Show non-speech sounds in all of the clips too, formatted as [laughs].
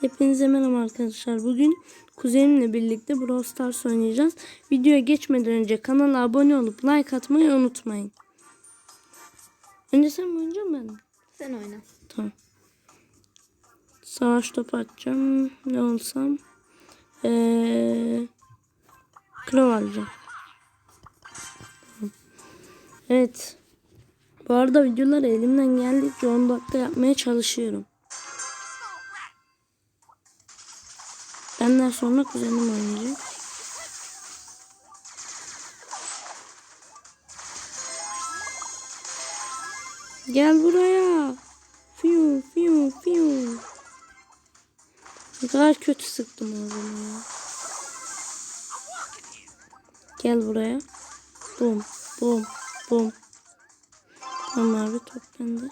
Hepinize merhaba arkadaşlar. Bugün kuzenimle birlikte Brawl Stars oynayacağız. Videoya geçmeden önce kanala abone olup like atmayı unutmayın. Önce sen mi oynayacaksın ben mi? Sen oyna. Tamam. Savaş topu atacağım. Ne olsam? Ee, Klov alacağım. Evet. Bu arada videoları elimden geldikçe 10 dakika yapmaya çalışıyorum. Benden sonra kuzenim oynayacak. Gel buraya. Fiu fiu fiu. Ne kadar kötü sıktım ağzını ya. Gel buraya. Bum bum bum. Tamam abi top bende.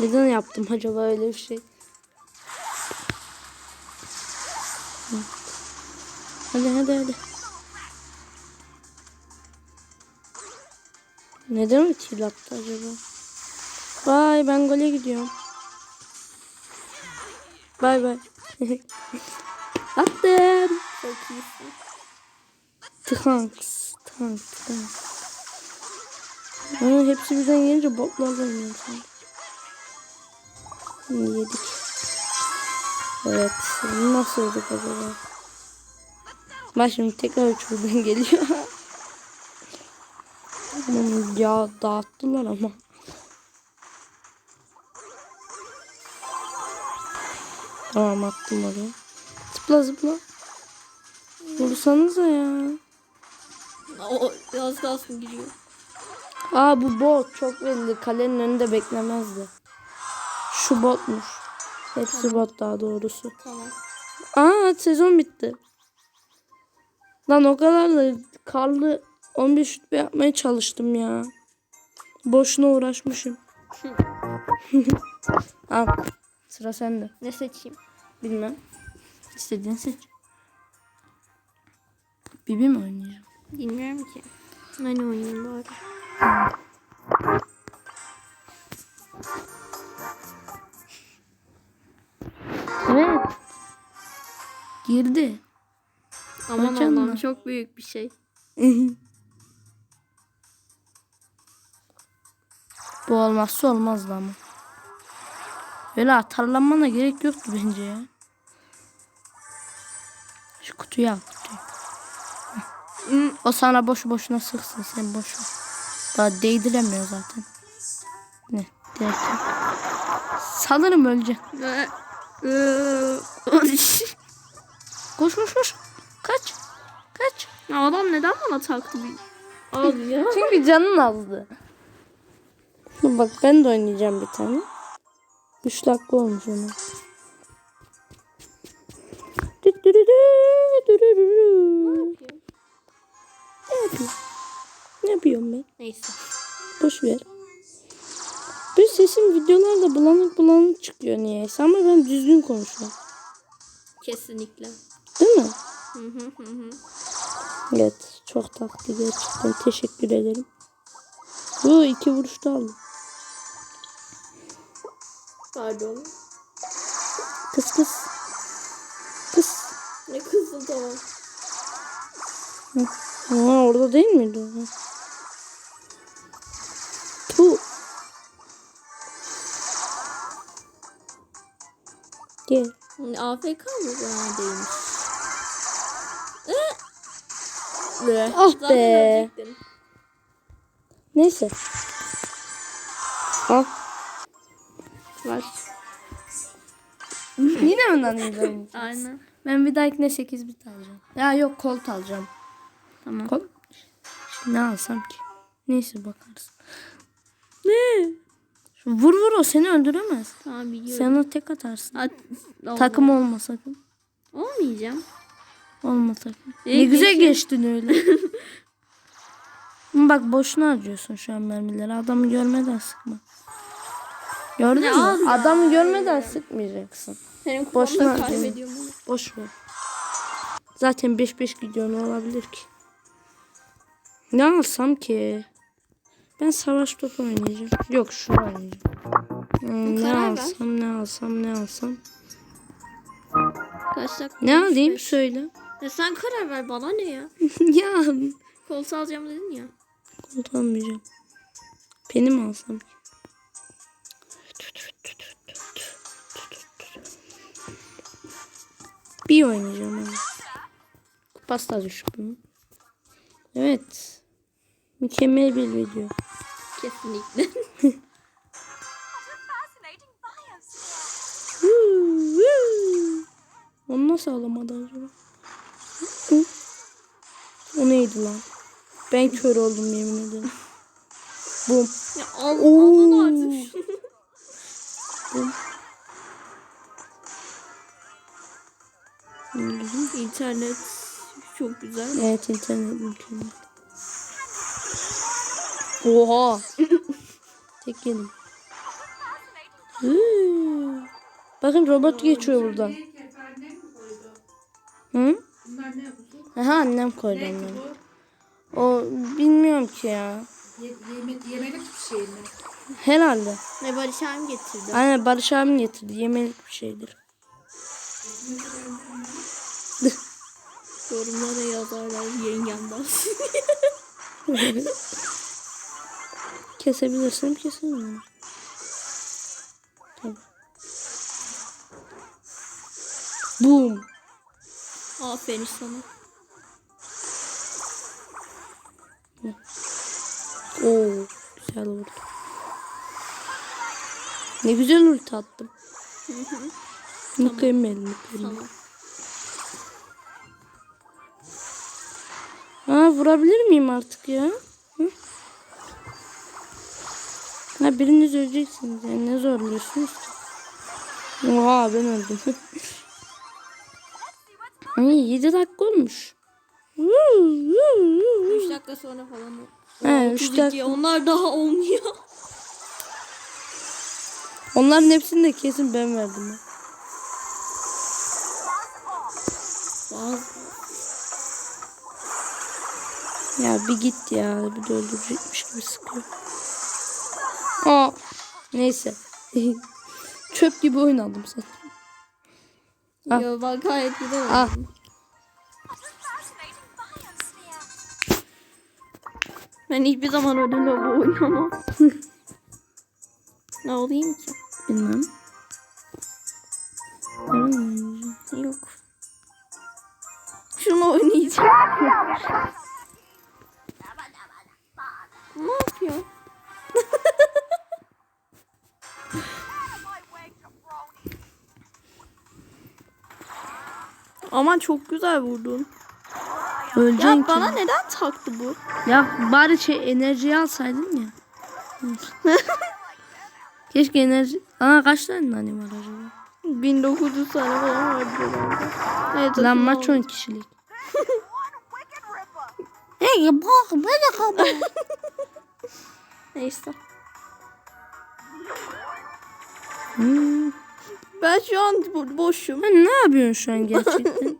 Neden yaptım acaba öyle bir şey? Hadi hadi hadi. Neden kill attı acaba? Bay ben gole gidiyorum. Bay bay. [laughs] Attım. Çok iyisin. Tıkanks. Tıkank tıkank. Ama hepsi birden gelince botlarla oynuyorum Yedik. Evet. Nasıl yedik acaba? Bak şimdi tekrar uçurdan geliyor. [laughs] Ya dağıttılar ama. Tamam attım oraya. Zıpla zıpla. Vursanıza ya. O az kalsın gidiyor. Aa bu bot çok belli. Kalenin önünde beklemezdi. Şu botmuş. Hepsi bot daha doğrusu. Tamam. Aa sezon bitti. Lan o kadar da karlı 11 şut yapmaya çalıştım ya. Boşuna uğraşmışım. [laughs] Al. Sıra sende. Ne seçeyim? Bilmem. İstediğin seç. Bibi mi oynayacağım? Bilmiyorum ki. Ben oynayayım bari. Girdi. Aman Açan Allah'ım çok büyük bir şey. [laughs] Bu olmazsa olmazdı ama. Öyle atarlanmana gerek yoktu bence ya. Şu kutuyu al kutuyu. O sana boşu boşuna sıksın sen boşu. Daha değdiremiyor zaten. Ne derken. Sanırım ölecek. [laughs] Koş koş koş. Kaç. Kaç. ya adam neden bana taktı? Abi ya. [laughs] Çünkü canın azdı. Dur bak ben de oynayacağım bir tane. 3 dakika olmuş ona. Ne yapıyor? Ne yapıyorum ben? Neyse. Boş ver. Bir sesim videolarda bulanık bulanık çıkıyor niyeyse ama ben düzgün konuşuyorum. Kesinlikle. Değil mi? Hı hı hı. Evet. Çok tatlı gerçekten. Teşekkür ederim. Bu iki vuruşta aldım. Pardon. Kıs kıs. Kıs. Ne kızdı tamam. Ha orada değil miydi o? Tu. Gel. AFK mı bu neredeymiş? Be. Ah Zaten be. Neyse. Al. [laughs] Var. Yine mi nanıyı Aynen. Ben bir dahakine 8 bit alacağım. Ya yok kolt alacağım. Tamam. Kol... Ne alsam ki? Neyse bakarsın. Ne? Şu vur vur o seni öldüremez. Tamam biliyorum. Sen ona tek atarsın. At. Takım olma sakın. Olmayacağım. Olma sakın. İyi, ne güzel geçin. geçtin öyle. [laughs] Bak boşuna harcıyorsun şu an mermileri. Adamı görmeden sıkma. Gördün Ne mü? al ya. Adamı görmeden sıkmayacaksın. Senin Boşuna onu. Boş ver. Zaten 5-5 gidiyor ne olabilir ki? Ne alsam ki? Ben savaş topu oynayacağım. Yok şunu oynayacağım. Hmm, ne alsam ne alsam. ne alsam? Ne alayım söyle. Ya sen karar ver bana ne ya? [laughs] ya Koltuğu alacağım dedin ya. kullanmayacağım. Peni mi alsam? Bir oynayacağım ama. Pasta düştüm. Evet. Mükemmel bir video. Kesinlikle. [laughs] Onu nasıl alamadı acaba? O neydi lan? Ben kör oldum yemin ederim. Bum. ya al, Oo. alın artık. Bum. İnternet çok güzel. Evet internet mükemmel. Oha. [laughs] Tek yedim. Bakın robot geçiyor buradan. Aha annem koydu onları. O bilmiyorum ki ya. Ye- yeme- yemelik bir şey mi? Herhalde. Ne Barış abim getirdi. Aynen Barış abim getirdi. Yemelik bir şeydir. Yorumlara yazarlar yengemden. [laughs] Kesebilirsem keserim. Tabii. Boom. Aferin sana. Oo, güzel vurdu. Ne güzel ulti attım. Mükemmel, mükemmel. Tamam. Ha vurabilir miyim artık ya? Hı? Ha biriniz öleceksiniz yani ne zorluyorsunuz ki? Oha ben öldüm. [laughs] Ay 7 dakika olmuş. Woo, woo, woo. 3 dakika sonra falan. He, O üç 32, dakika. Onlar daha olmuyor. Onların hepsini de kesin ben verdim. ya. Bazı. Ya bir git ya. Bir de öldürecekmiş gibi sıkıyor. Aa, neyse. [laughs] Çöp gibi oynadım zaten. Ah. Yo bak gayet güzel oldu. Ah. Ben hiçbir zaman öyle lobo oynamam. [laughs] ne olayım ki? Bilmem. Oynayacağım. Yok. Şunu oynayacağım. ne yapıyor? [laughs] Aman çok güzel vurdun. Öleceksin Ya ki. bana neden taktı bu? Ya bari şey enerjiyi alsaydın ya. [laughs] Keşke enerji... Aa kaç tane nane var acaba? 1900 tane falan var. Evet, Lan maç oldu. 10 kişilik. [laughs] Hey bak böyle kabul. [laughs] Neyse. Hmm. Ben şu an bo- boşum. Sen ne yapıyorsun şu an gerçekten?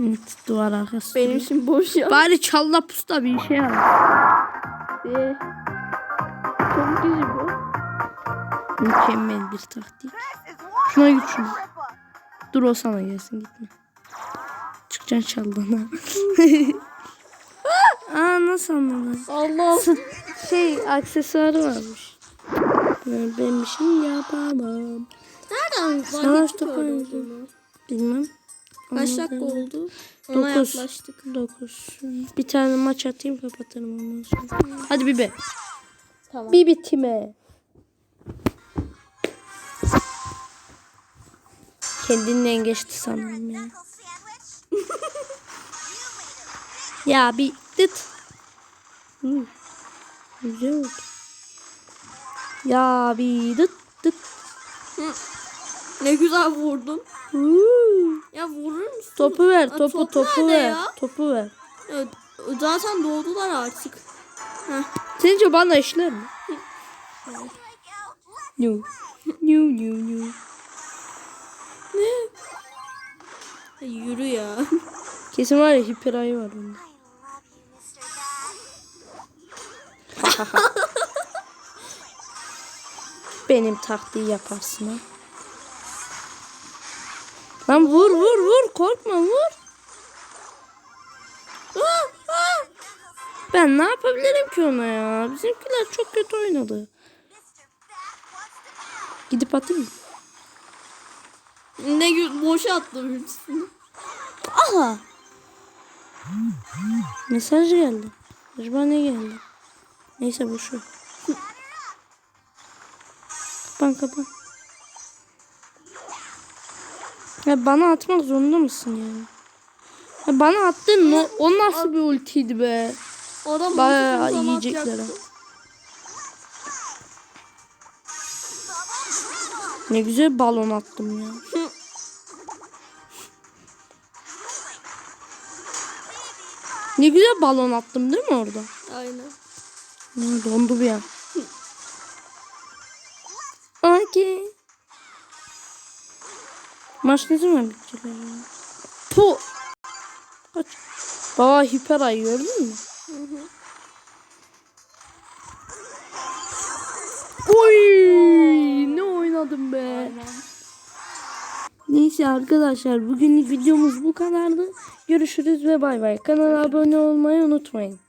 Evet, duvar arkası. Benim için boş ya. Bari çalla pusta bir şey al. Ee, Çok güzel bu. Mükemmel bir taktik. Şuna git şuna. Dur o sana gelsin gitme. Çıkacaksın çaldığına. [laughs] Aa nasıl anladın? Allah. Şey aksesuarı varmış. Ben bir şey yapamam. Nereden Savaş topu? Bilmem. Kaç dakika oldu? Ona Dokuz. yaklaştık. 9. Bir tane maç atayım kapatırım ondan sonra. Hadi Bibi. Tamam. Bir bitime. Kendinden geçti sanırım ya. [laughs] Ya bir dıt. Hı. Güzel oldu. Ya bir dıt dıt. Ne güzel vurdun. Hı. Ya vurur musun? Topu ver, topu top topu nerede ver. ya? Topu ver. Ya, zaten doğdular artık. Sence bana işler mi? New. New new new. Ya, yürü ya. Kesin var ya hiper ayı var. Dad. [laughs] benim taktiği yaparsın ha. Lan vur vur vur korkma vur. Ah, ah. Ben ne yapabilirim ki ona ya? Bizimkiler çok kötü oynadı. Gidip atayım. Ne boşa attım hepsini. Aha. Mesaj geldi. Acaba ne geldi? Neyse bu şu. Kapan kapan. Ya bana atmak zorunda mısın ya? ya bana attın o, o nasıl bir ultiydi be? Adam Bayağı yiyecekler. Ne güzel balon attım ya. Ne güzel balon attım değil mi orada? Aynen. Hı, dondu bir an. Okey. Maç ne zaman bitecek? Pu. Kaç. Baba hiper ay gördün mü? Oy ne oynadım be. Neyse arkadaşlar bugünlük videomuz bu kadardı. Görüşürüz ve bay bay. Kanala abone olmayı unutmayın.